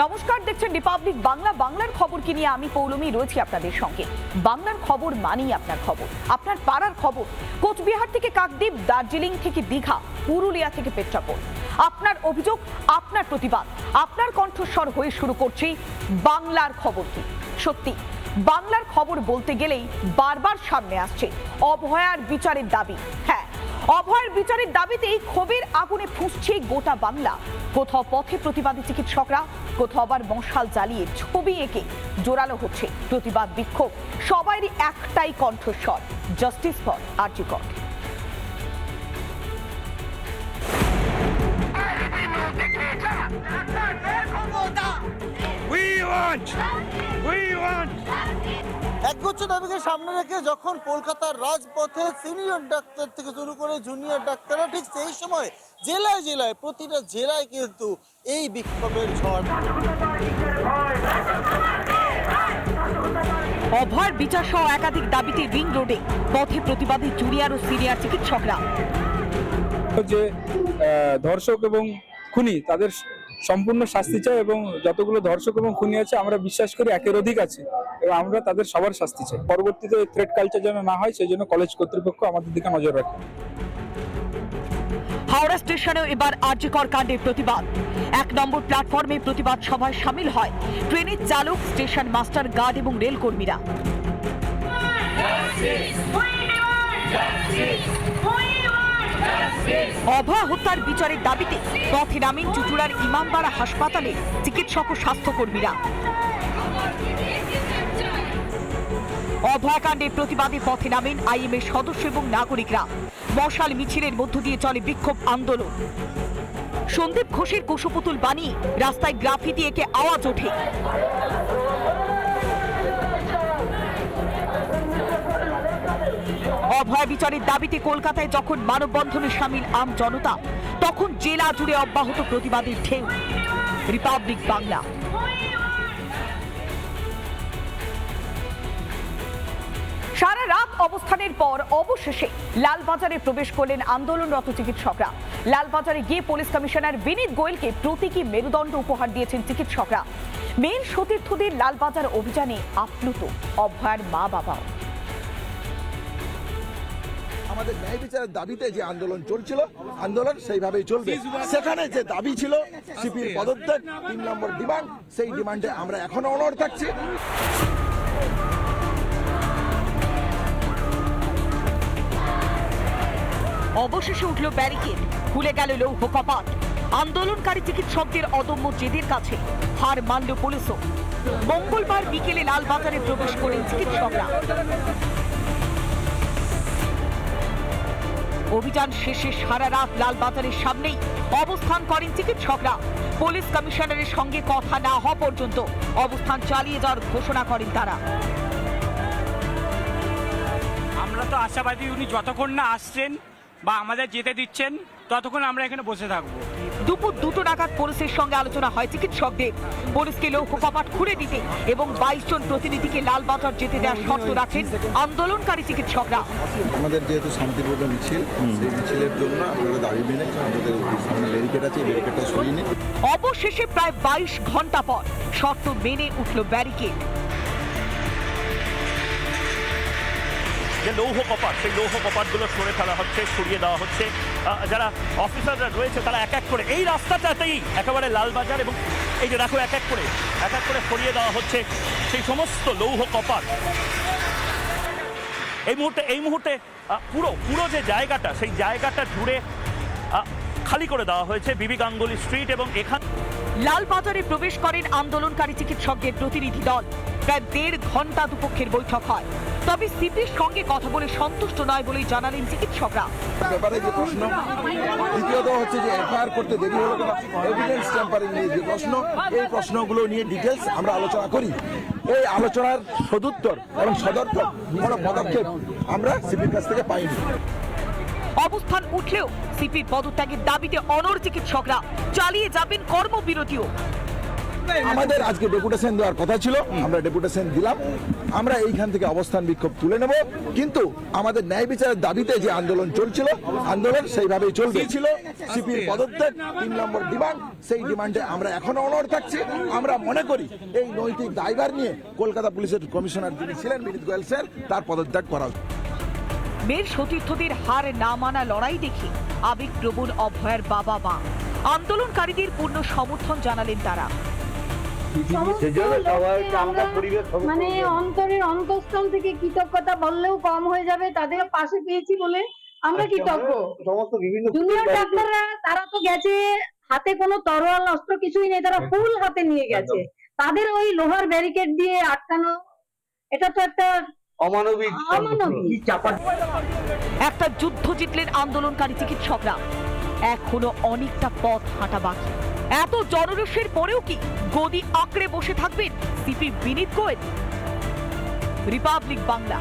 নমস্কার, দেখছেন রিপাবলিক বাংলা। বাংলার খবর কি নিয়ে আমি পৌলমী রয়েছি আপনাদের সঙ্গে। বাংলার খবর মানেই আপনার খবর, আপনার পাড়ার খবর। কোচবিহার থেকে কাকদ্বীপ, দার্জিলিং থেকে দীঘা, পুরুলিয়া থেকে পেট্রাপোল। আপনার অভিযোগ, আপনার প্রতিবাদ, আপনার কণ্ঠস্বর হয়ে শুরু করছি বাংলার খবর কি? সত্যি, বাংলার খবর বলতে গেলেই বারবার সামনে আসছে অভয়ার বিচারের দাবি। হ্যাঁ অভয়ের বিচারের দাবিতেই ক্ষোভের আগুনে ফুঁসছে গোটা বাংলা কোথাও পথে প্রতিবাদী চিকিৎসকরা, কোথাও আবার মশাল জ্বালিয়ে ছবি এঁকে জোরালো হচ্ছে প্রতিবাদ বিক্ষোভ সবারই একটাই কণ্ঠস্বর, justice for R G Kar We want! We want! একগুচ্ছ দাবিকে সামনে রেখে যখন কলকাতার রাজপথে সিনিয়র ডাক্তার থেকে শুরু করে জুনিয়র ডাক্তাররা ঠিক সেই সময় জেলায় জেলায় প্রতিটা জেলায় কিন্তু এই বিক্ষোভের ঝড়। অভয়ের বিচার সহ একাধিক দাবিতে রিং রোডে পথে প্রতিবাদী জুনিয়র ও সিনিয়র চিকিৎসকরা। যে আহ, ধর্ষক এবং খুনি তাদের সম্পূর্ণ শাস্তি চাই এবং যতগুলো ধর্ষক এবং খুনি আছে আমরা বিশ্বাস করি একের অধিক আছে। আমরা তাদের সবার শাস্তি চাই। পরবর্তীতে থ্রেড কালচার যেন না হয় সেই জন্য কলেজ কর্তৃপক্ষ আমাদের দিকে নজর রাখে। হাওড়া স্টেশনেও এবার আর্যকর কাণ্ডের প্রতিবাদ। এক নম্বর প্ল্যাটফর্মে প্রতিবাদ সভায় সামিল হয় ট্রেনের চালক, স্টেশন মাস্টার, গার্ড এবং রেল কর্মীরা অভয় হত্যার বিচারের দাবিতে পথে নামেন চুচুড়ার ইমামবাড়া হাসপাতালে চিকিৎসক ও স্বাস্থ্যকর্মীরা। অভয়াকাণ্ডের প্রতিবাদে পথে নামেন আইএম এর সদস্য এবং নাগরিকরা। মশাল মিছিলের মধ্য দিয়ে চলে বিক্ষোভ আন্দোলন। সন্দীপ ঘোষের কুশপুতুল বানিয়ে রাস্তায় গ্রাফিতি একে আওয়াজ ওঠে। অভয় বিচারের দাবিতে কলকাতায় যখন মানববন্ধনে সামিল আম জনতা, তখন জেলা জুড়ে অব্যাহত প্রতিবাদের ঢেউ। রিপাবলিক বাংলা। রাত অবস্থানের পর অবশেষে লালবাজারে প্রবেশ করলেন আন্দোলনরত চিকিৎসকরা। লালবাজারে গিয়ে পুলিশ কমিশনার বিনীত গোয়েলকে প্রতীকী মেরুদণ্ড উপহার দিয়েছেন চিকিৎসকরা। মেন সতীর্থদের লালবাজার অভিযানে আপ্লুত, অভয়ার মা বাবাও আমাদের ন্যায় বিচারের দাবিতে যে আন্দোলন চলছিল, আন্দোলন সেইভাবেই চলবে। সেখানে যে দাবি ছিল, সিপির পদত্যাগ, তিন নম্বর ডিমান্ড, সেই ডিমান্ডে আমরা এখনও অনড় থাকছি। অবশেষে উঠল ব্যারিকেড। খুলে গেল লৌহ কপাট। আন্দোলনকারী চিকিৎসকদের অদম্য জেদের কাছে হার মানল পুলিশও। মঙ্গলবার বিকেলে লালবাজারে প্রবেশ করেন চিকিৎসকরা। অভিযান শেষে সারা রাত লালবাজারের সামনেই অবস্থান করেন চিকিৎসকরা। পুলিশ কমিশনারের সঙ্গে কথা না হওয়া পর্যন্ত অবস্থান চালিয়ে যাওয়ার ঘোষণা করেন তারা। আমরা তো আশাবাদী উনি যতক্ষণ না আসছেন বা আমাদের যেতে দিচ্ছেন ততক্ষণ আমরা এখানে বসে থাকব। দুপুর দুটো নাগাদ পুলিশের সঙ্গে আলোচনা হয় চিকিৎসকদের। পুলিশকে লৌহ কপাট খুলে দিতে এবং বাইশ জন প্রতিনিধিকে লালবাজার যেতে দেওয়ার শর্ত রাখেন আন্দোলনকারী চিকিৎসকরা। আমাদের যেহেতু শান্তিপূর্ণ মিছিল সেই মিছিলের জন্য আপনারা দাবি মেনে আমাদের সামনে ব্যারিকেড আছে ব্যারিকেডটা সরিয়ে নিন। অবশেষে প্রায় বাইশ ঘণ্টা পর শর্ত মেনে উঠল ব্যারিকেড যে লৌহ কপাট, সেই লৌহ কপাটগুলো সরে ফেলা হচ্ছে, সরিয়ে দেওয়া হচ্ছে। যারা অফিসাররা রয়েছে, তারা এক এক করে এই রাস্তাটাতেই একেবারে লালবাজার এবং এই যে দেখো, এক এক করে, এক এক করে সরিয়ে দেওয়া হচ্ছে সেই সমস্ত লৌহ কপাট। এই মুহূর্তে এই মুহূর্তে পুরো পুরো যে জায়গাটা, সেই জায়গাটা জুড়ে খালি করে দেওয়া হয়েছে বিবি গাঙ্গুলি স্ট্রিট এবং এখান লালবাজারে প্রবেশ করেন আন্দোলনকারী চিকিৎসকদের প্রতিনিধি দল। প্রায় দেড় ঘণ্টা দুপক্ষের বৈঠক হয়। তবে সিপির সঙ্গে কথা বলে সন্তুষ্ট নয় বলেই জানালেন চিকিৎসকরা। ব্যাপারে যে প্রশ্ন, দ্বিতীয়ত হচ্ছে যে এফআইআর করতে দেরি হলো কেন? এভিডেন্স ট্যাম্পারিং নিয়ে যে প্রশ্ন, এই প্রশ্নগুলো নিয়ে ডিটেলস আমরা আলোচনা করি। এই আলোচনার সদুত্তর এবং সদর্থক কোনো পদক্ষেপ আমরা সিপির কাছ থেকে পাইনি। অবস্থান উঠলেও সিপির পদত্যাগের দাবিতে অনর চিকিৎসকরা চালিয়ে যাবেন কর্মবিরতিও। আমাদের আজকে ডেপুটেশন দেওয়ার কথা ছিল আমরা ডেপুটেশন দিলাম আমরা এইখান থেকে অবস্থান বিক্ষোভ তুলে নেব কিন্তু আমাদের ন্যায় বিচারের দাবিতে যে আন্দোলন চলছিল আন্দোলন সেইভাবেই চলবে। ছিল সিপির পদত্যাগ তিন নম্বর ডিমান্ড সেই ডিমান্ডে আমরা এখনও অনড় থাকছি। আমরা মনে করি এই নৈতিক দায়ভার নিয়ে কলকাতা পুলিশের কমিশনার যিনি ছিলেন বিনীত গোয়েল স্যার তার পদত্যাগ করা উচিত। মেয়ের সতীর্থদের হার না মানা লড়াই দেখে আবেগপ্রবণ অভয়ের বাবা মা। আন্দোলনকারীদের পূর্ণ সমর্থন জানালেন তারা। মানে অন্তরের অন্তঃস্থল থেকে কৃতজ্ঞতা বললেও কম হয়ে যাবে তাদের পাশে পেয়েছি বলে আমরা কৃতজ্ঞ। সমস্ত বিভিন্ন জুনিয়র ডাক্তাররা তারা তো গেছে হাতে কোনো তরোয়াল অস্ত্র কিছুই নেই তারা ফুল হাতে নিয়ে গেছে। তাদের ওই লোহার ব্যারিকেড দিয়ে আটকানো এটা তো একটা অমানবিক একটা যুদ্ধ জিতলেন আন্দোলনকারী চিকিৎসকরা। এখনও অনেকটা পথ হাঁটা বাকি। এত জনরোষের পরেও কি গদি আঁকড়ে বসে থাকবেন সিপি বিনীত গোয়েল? রিপাবলিক বাংলা।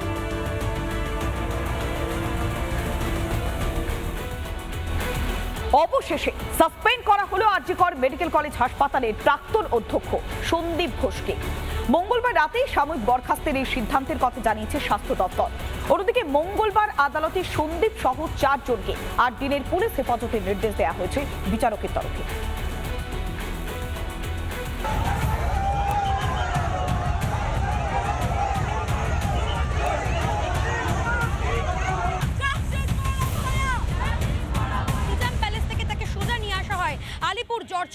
অবশেষে সাসপেন্ড করা হলো আরজিকর মেডিকেল কলেজ হাসপাতালের প্রাক্তন অধ্যক্ষ সন্দীপ ঘোষকে। মঙ্গলবার রাতেই সাময়িক বরখাস্তের এই সিদ্ধান্তের কথা জানিয়েছে স্বাস্থ্য দপ্তর। অন্যদিকে মঙ্গলবার আদালতে সন্দীপ সহ চারজনকে আট দিনের পুলিশ হেফাজতের নির্দেশ দেওয়া হয়েছে বিচারকের তরফে।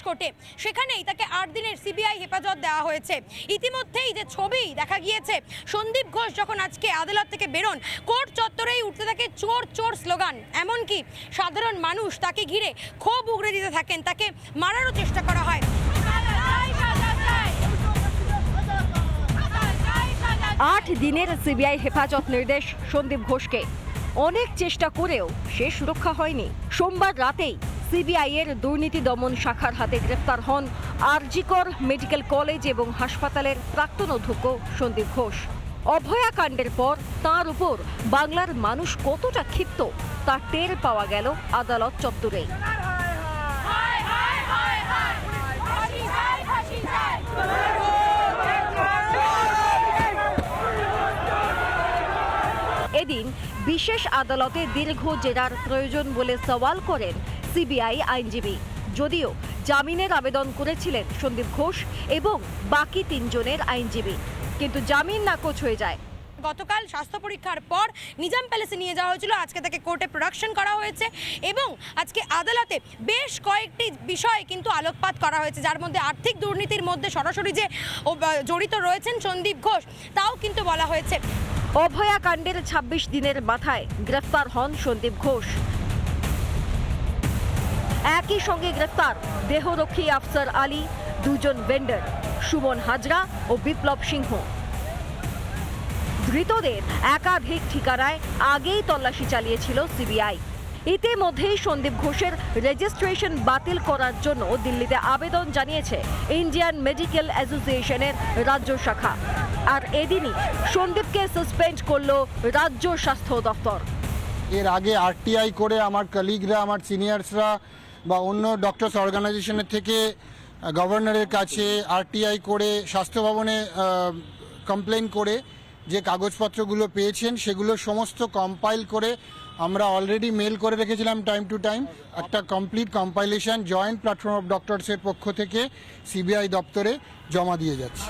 কোর্টে সেখানেই তাকে আট দিনের সিবিআই হেফাজত দেওয়া হয়েছে। ইতিমধ্যেই যে ছবি দেখা গিয়েছে, সন্দীপ ঘোষ যখন আজকে আদালত থেকে বেরোন, কোর্ট চত্বরেই উঠতে থাকে চোর চোর স্লোগান। এমনকি সাধারণ মানুষ তাকে ঘিরে ক্ষোভ উগড়ে দিতে থাকেন, তাকে মারারও চেষ্টা করা হয়। আট দিনের সিবিআই হেফাজত নির্দেশ সন্দীপ ঘোষকে। অনেক চেষ্টা করেও সে সুরক্ষা হয়নি। সোমবার রাতেই সিবিআই এর দুর্নীতি দমন শাখার হাতে গ্রেফতার হন আরজিকর মেডিকেল কলেজ এবং হাসপাতালের প্রাক্তন অধ্যক্ষ সন্দীপ ঘোষ। অভয়াকাণ্ডের পর তার উপর বাংলার মানুষ কতটা ক্ষিপ্ত তা টের পাওয়া গেল আদালত চত্বরেই এদিন বিশেষ আদালতে দীর্ঘ জেরার প্রয়োজন বলে সওয়াল করেন সিবিআই আইনজীবী। যদিও জামিনের আবেদন করেছিলেন সন্দীপ ঘোষ এবং বাকি তিনজনের আইনজীবী। কিন্তু জামিন নাকচ হয়ে যায়। গতকাল স্বাস্থ্য পরীক্ষার পর নিজাম প্যালেসে নিয়ে যাওয়া হয়েছিল। আজকে তাকে কোর্টে প্রোডাকশন করা হয়েছে এবং আজকে আদালতে বেশ কয়েকটি বিষয় কিন্তু আলোকপাত করা হয়েছে, যার মধ্যে আর্থিক দুর্নীতির মধ্যে সরাসরি যে জড়িত রয়েছেন সন্দীপ ঘোষ, তাও কিন্তু বলা হয়েছে। অভয়াকাণ্ডের ২৬ দিনের মাথায় গ্রেফতার হন সন্দীপ ঘোষ। একই সঙ্গে গ্রেফতার দেহরক্ষী আফসার আলী, দুজন ভেন্ডার সুমন হাজরা ও বিপ্লব সিংহ। ধৃতদের একাধিক ঠিকানায় আগেই তল্লাশি চালিয়েছিল সিবিআই। ইতিমধ্যেই সন্দীপ ঘোষের রেজিস্ট্রেশন বাতিল করার জন্য দিল্লিতে আবেদন জানিয়েছে ইন্ডিয়ান মেডিকেল অ্যাসোসিয়েশনের রাজ্য শাখা। আর এদিনই সন্দীপকে সাসপেন্ড করল রাজ্য স্বাস্থ্য দপ্তর। এর আগে আরটিআই করে আমার কলিগরা আমার সিনিয়র্সরা বা অন্য ডক্টরস অর্গানাইজেশনের থেকে গভর্নরের কাছে আরটিআই করে, স্বাস্থ্য ভবনে কমপ্লেন করে যে কাগজপত্রগুলো পেয়েছেন, সেগুলো সমস্ত কম্পাইল করে আমরা অলরেডি মেল করে রেখেছিলাম টাইম টু টাইম একটা complete compilation joint platform of ডক্টরসের পক্ষ থেকে সিবিআই দপ্তরে জমা দিয়ে যাচ্ছে।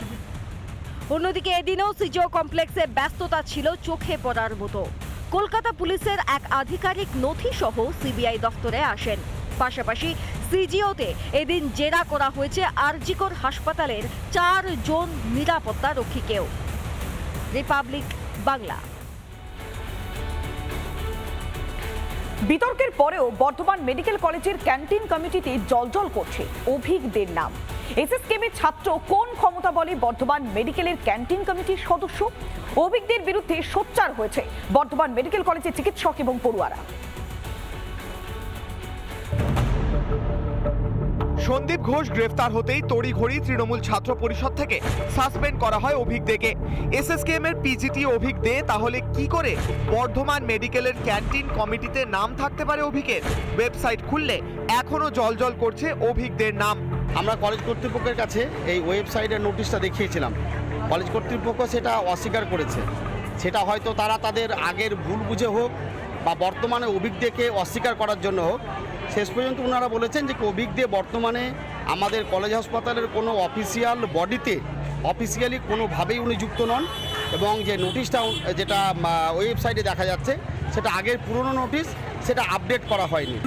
অন্যদিকে এদিনেও সিজিও কমপ্লেক্সে ব্যস্ততা ছিল, চোখে পড়ার মতো। কলকাতা পুলিশের এক আধিকারিক নথি সহ সিবিআই দফতরে আসেন। পাশাপাশি সিজিওতে এদিন জেরা করা হয়েছে আরজিকর হাসপাতালের চার জন নিরাপত্তা রক্ষীকেও। রিপাবলিক বাংলা। বিতর্কের পরেও বর্ধমান মেডিকেল কলেজের ক্যান্টিন কমিটিতে জলজল করছে। অভিজ্ঞদের নাম। এসএসকেমের ছাত্র কোন ক্ষমতা বলে বর্ধমান মেডিকেলের ক্যান্টিন কমিটির সদস্য? অভিজ্ঞদের বিরুদ্ধে সোচ্চার হয়েছে বর্ধমান মেডিকেল কলেজের চিকিৎসক এবং পড়ুয়ারা। সন্দীপ ঘোষ গ্রেফতার হতেই তড়িঘড়ি তৃণমূল ছাত্র পরিষদ থেকে সাসপেন্ড করা হয় অভিক দেকে এসএসকেএম এর পিজিটি অভিক দে তাহলে কি করে বর্ধমান মেডিকেলের ক্যান্টিন কমিটিতে নাম থাকতে পারে অভিকের ওয়েবসাইট খুললে এখনও জলজল করছে অভিকদের নাম। আমরা কলেজ কর্তৃপক্ষের কাছে এই ওয়েবসাইটের নোটিশটা দেখিয়েছিলাম। কলেজ কর্তৃপক্ষ সেটা অস্বীকার করেছে। সেটা হয়তো তারা তাদের আগের ভুল বুঝে হোক বা বর্তমানে অভিজ্ঞকে অস্বীকার করার জন্য হোক। শেষ পর্যন্ত ওনারা বলেছেন যে অভিজ্ঞ বর্তমানে আমাদের কলেজ হাসপাতালের কোনো অফিসিয়াল বডিতে অফিসিয়ালি কোনোভাবেই উনি যুক্ত নন এবং যে নোটিশটা যেটা ওয়েবসাইটে দেখা যাচ্ছে, সেটা আগের পুরনো নোটিশ, সেটা আপডেট করা হয়নি।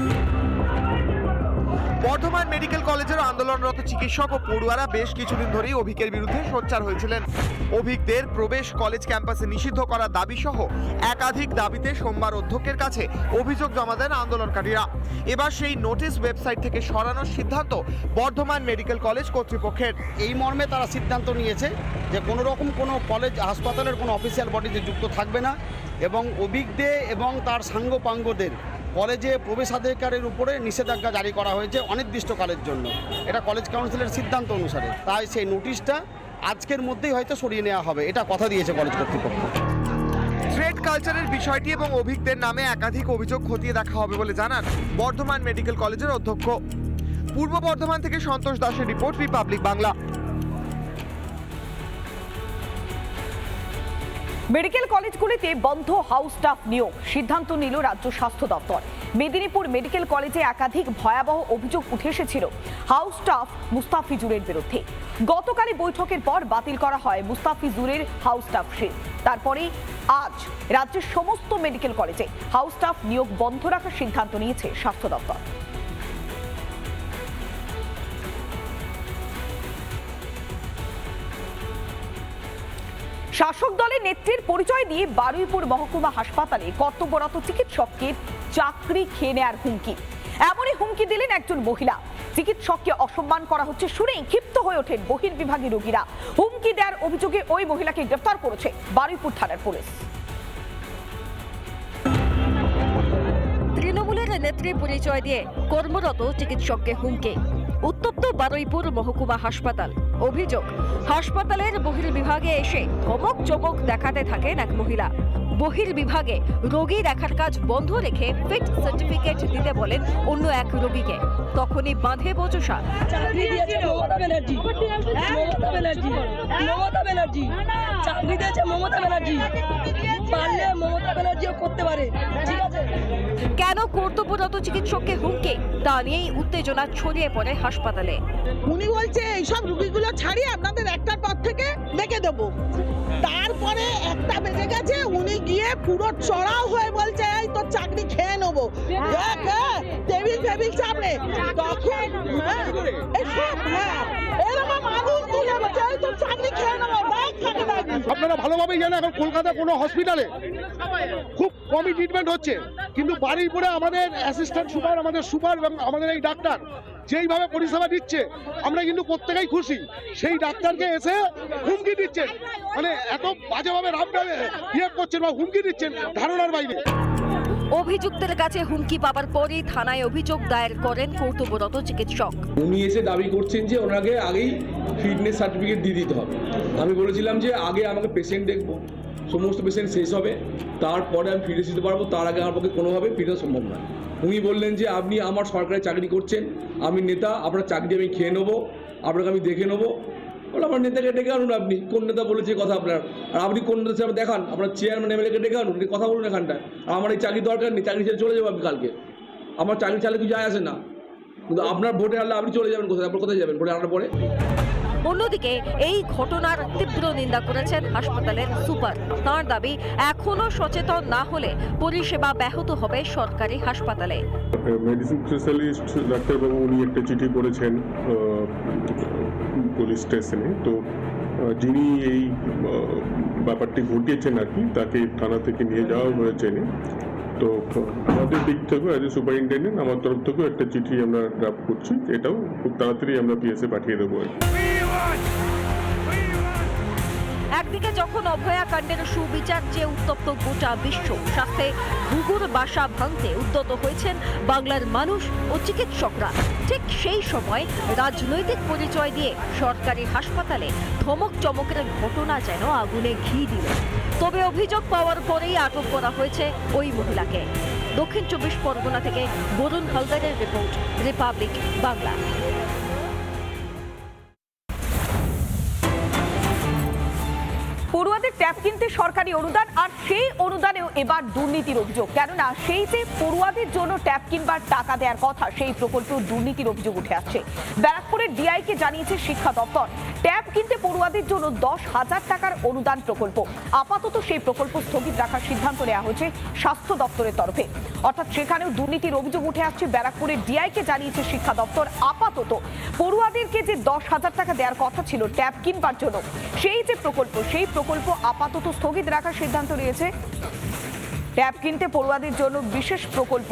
বর্ধমান মেডিকেল কলেজের আন্দোলনরত চিকিৎসক ও পড়ুয়ারা বেশ কিছুদিন ধরেই অভিকের বিরুদ্ধে সোচ্চার হয়েছিলেন। অভিকদের প্রবেশ কলেজ ক্যাম্পাসে নিষিদ্ধ করার দাবি সহ একাধিক দাবিতে সোমবার অধ্যক্ষের কাছে অভিযোগ জমা দেন আন্দোলনকারীরা। এবার সেই নোটিশ ওয়েবসাইট থেকে সরানোর সিদ্ধান্ত বর্ধমান মেডিকেল কলেজ কর্তৃপক্ষের। এই মর্মে তারা সিদ্ধান্ত নিয়েছে যে কোনো রকম কোনো কলেজ, হাসপাতালের কোনো অফিসিয়াল বডিতে যুক্ত থাকবে না এবং অভিজ্ঞ এবং তার সাঙ্গপাঙ্গদের কলেজে প্রবেশাধিকারের উপরে নিষেধাজ্ঞা জারি করা হয়েছে অনির্দিষ্টকালের জন্য। এটা কলেজ কাউন্সিলের সিদ্ধান্ত অনুসারে। তাই সেই নোটিশটা আজকের মধ্যেই হয়তো সরিয়ে নেওয়া হবে। এটা কথা দিয়েছে কলেজ কর্তৃপক্ষ। কালচারের বিষয়টি এবং অভিজ্ঞদের নামে একাধিক অভিযোগ খতিয়ে দেখা হবে বলে জানান বর্ধমান মেডিকেল কলেজের অধ্যক্ষ। পূর্ব বর্ধমান থেকে সন্তোষ দাসের রিপোর্ট, রিপাবলিক বাংলা। মেডিকেল কলেজগুলিতে বন্ধ হাউস স্টাফ নিয়োগ। সিদ্ধান্ত নিল রাজ্য স্বাস্থ্য দপ্তর। মেদিনীপুর মেডিকেল কলেজে একাধিক ভয়াবহ অভিযোগ উঠে এসেছিল হাউস স্টাফ মুস্তাফিজুরের বিরুদ্ধে। গতকালই বৈঠকের পর বাতিল করা হয় মুস্তাফিজুরের হাউস স্টাফ শিট তারপরে আজ রাজ্যের সমস্ত মেডিকেল কলেজে হাউস স্টাফ নিয়োগ বন্ধ রাখার সিদ্ধান্ত নিয়েছে স্বাস্থ্য দপ্তর। শাসক দলের নেত্রীর পরিচয় দিয়ে বারুইপুর মহকুমা হাসপাতালে কর্তব্যরত চিকিৎসককে চাকরি খেয়ে নেয়ার হুমকি। এমনই হুমকি দিলেন একজন মহিলা। চিকিৎসককে অসম্মান করা হচ্ছে শুনেই ক্ষিপ্ত হয়ে ওঠেন বহির্বিভাগী রোগীরা। হুমকি দেওয়ার অভিযোগে ওই মহিলাকে গ্রেফতার করেছে বারুইপুর থানার পুলিশ। তৃণমূলের নেত্রী পরিচয় দিয়ে কর্মরত চিকিৎসককে হুমকি। উত্তপ্ত বারুইপুর মহকুমা হাসপাতাল। অভিযোগ, হাসপাতালের বহির্বিভাগে এসে ধমক চমক দেখাতে থাকেন এক মহিলা। বহির্বিভাগে রোগী দেখার কাজ বন্ধ রেখে ফিট সার্টিফিকেট দিতে বলেন অন্য এক রোগীকে। তখনই বাঁধে বচসা মমতা ব্যানার্জি। পারলে মমতা ব্যানার্জিও করতে পারে। ঠিক আছে? কেন কর্তব্যরত চিকিৎসককে হুমকি? তা নিয়েই উত্তেজনা ছড়িয়ে পড়ে হাসপাতালে। উনি বলছে এইসব রুগীগুলো ছাড়িয়ে আপনাদের একটার পর থেকে ডেকে দেবো। তারপরে একটা বেজে গেছে উনি গিয়ে পুরো চড়াও হয়ে বলছে এই তোর চাকরি খেয়ে নেব। দেখ, হ্যাঁ, টেবিল ফেবিল চাপড়ে তখন হ্যাঁ, আপনারা ভালোভাবেই জানেন এখন কলকাতা কোনো হসপিটালে খুব কমই ট্রিটমেন্ট হচ্ছে। কিন্তু বাড়ির পরে আমাদের অ্যাসিস্ট্যান্ট সুপার আমাদের সুপার এবং আমাদের এই ডাক্তার যেইভাবে পরিষেবা দিচ্ছে আমরা কিন্তু প্রত্যেকেই খুশি। সেই ডাক্তারকে এসে হুমকি দিচ্ছেন। মানে এত বাজেভাবে রামটা ইয়ে করছেন বা হুমকি দিচ্ছেন ধারণার বাইরে। অভিযুক্তের কাছে হুমকি পাবার পরই থানায় অভিযোগ দায়ের করেন কর্তব্যরত চিকিৎসক। উনি এসে দাবি করছেন যে ওনাকে আগেই ফিটনেস সার্টিফিকেট দিয়ে দিতে হবে। আমি বলেছিলাম যে আগে আমাকে পেশেন্ট দেখব, সমস্ত পেশেন্ট শেষ হবে, তারপরে আমি ফিটনেস দিতে পারব, তার আগে আমার পক্ষে কোনোভাবে ফিটনেস সম্ভব নয়। উনি বললেন যে আপনি আমার সরকারি চাকরি করছেন, আমি নেতা, আপনার চাকরি আমি খেয়ে নেব, আপনাকে আমি দেখে নেব। বলে আমার নেতাকে ডেকে আনুন আপনি, কোন নেতা বলেছে কথা আপনার? আর আপনি কোন নেতা হিসাবে দেখান, আপনার চেয়ারম্যান এমএলএকে ডেকে আনুন কথা বলুন এখানটায়। আর আমার এই চাকরি দরকার নেই, চাকরি ছেড়ে চলে যাব আমি কালকে। আমার চাকরি চালে কিছু যায় আসে না। কিন্তু আপনার ভোটে আনলে আপনি চলে যাবেন কোথায়? আপনার কোথায় যাবেন? ভোটে আনার পরে? অন্যদিকে, এই ঘটনার তীব্র নিন্দা করেছেন হাসপাতালের সুপার। তাঁর দাবি এখনও সচেতন না হলে পরিষেবা ব্যাহত হবে সরকারি হাসপাতালে। মেডিসিন স্পেশালিস্ট ডাক্তারবাবু, উনি একটা চিঠি করেছেন পুলিশ স্টেশনে। তো যিনি এই ব্যাপারটি ঘটিয়েছেন আর কি, তাকে থানা থেকে নিয়ে যাওয়া হয়েছে তো, আমাদের দিক থেকেও অ্যাজ এ সুপারিনটেন্ডেন্ট আমার তরফ থেকেও একটা চিঠি আমরা ড্রাফট করছি, এটাও খুব তাড়াতাড়ি আমরা পিএসএ পাঠিয়ে দেবো আর কি। একদিকে যখন অভয়াকাণ্ডের সুবিচার চেয়ে উত্তপ্ত গোটা বিশ্ব স্বাস্থ্যে ঘুঘুর বাসা ভাঙতে উদ্যত হয়েছেন বাংলার মানুষ ও চিকিৎসকরা। ঠিক সেই সময় রাজনৈতিক পরিচয় দিয়ে সরকারি হাসপাতালে ধমক চমকের ঘটনা যেন আগুনে ঘি দিল। তবে অভিযোগ পাওয়ার পরেই আটক করা হয়েছে ওই মহিলাকে। দক্ষিণ চব্বিশ পরগনা থেকে বরুণ হালদারের রিপোর্ট, রিপাবলিক বাংলা। ট্যাব কিনতে সরকারি অনুদান আর সেই অনুদানেও এবার দুর্নীতির অভিযোগ। কেননা সেই যে পড়ুয়াদের জন্য ট্যাব কিনবার টাকা দেওয়ার কথা, সেই প্রকল্প দুর্নীতির অভিযোগ উঠে আসছে। ব্যারাকপুরের ডিআইকে জানিয়েছে শিক্ষা দপ্তর, ট্যাব কিনতে পড়ুয়াদের জন্য দশ হাজার টাকার অনুদান প্রকল্প। আপাতত সেই প্রকল্প স্থগিত রাখার সিদ্ধান্ত নেওয়া হয়েছে স্বাস্থ্য দপ্তরের তরফে। অর্থাৎ সেখানেও দুর্নীতির অভিযোগ উঠে আসছে ব্যারাকপুরের ডিআইকে জানিয়েছে শিক্ষা দপ্তর। আপাতত পড়ুয়াদেরকে যে দশ হাজার টাকা দেওয়ার কথা ছিল ট্যাব কিনবার জন্য, সেই যে প্রকল্প, সেই প্রকল্প আপাতত স্থগিত রাখার সিদ্ধান্ত নিয়েছে। ট্যাব কিনতে পড়ুয়াদের জন্য বিশেষ প্রকল্প।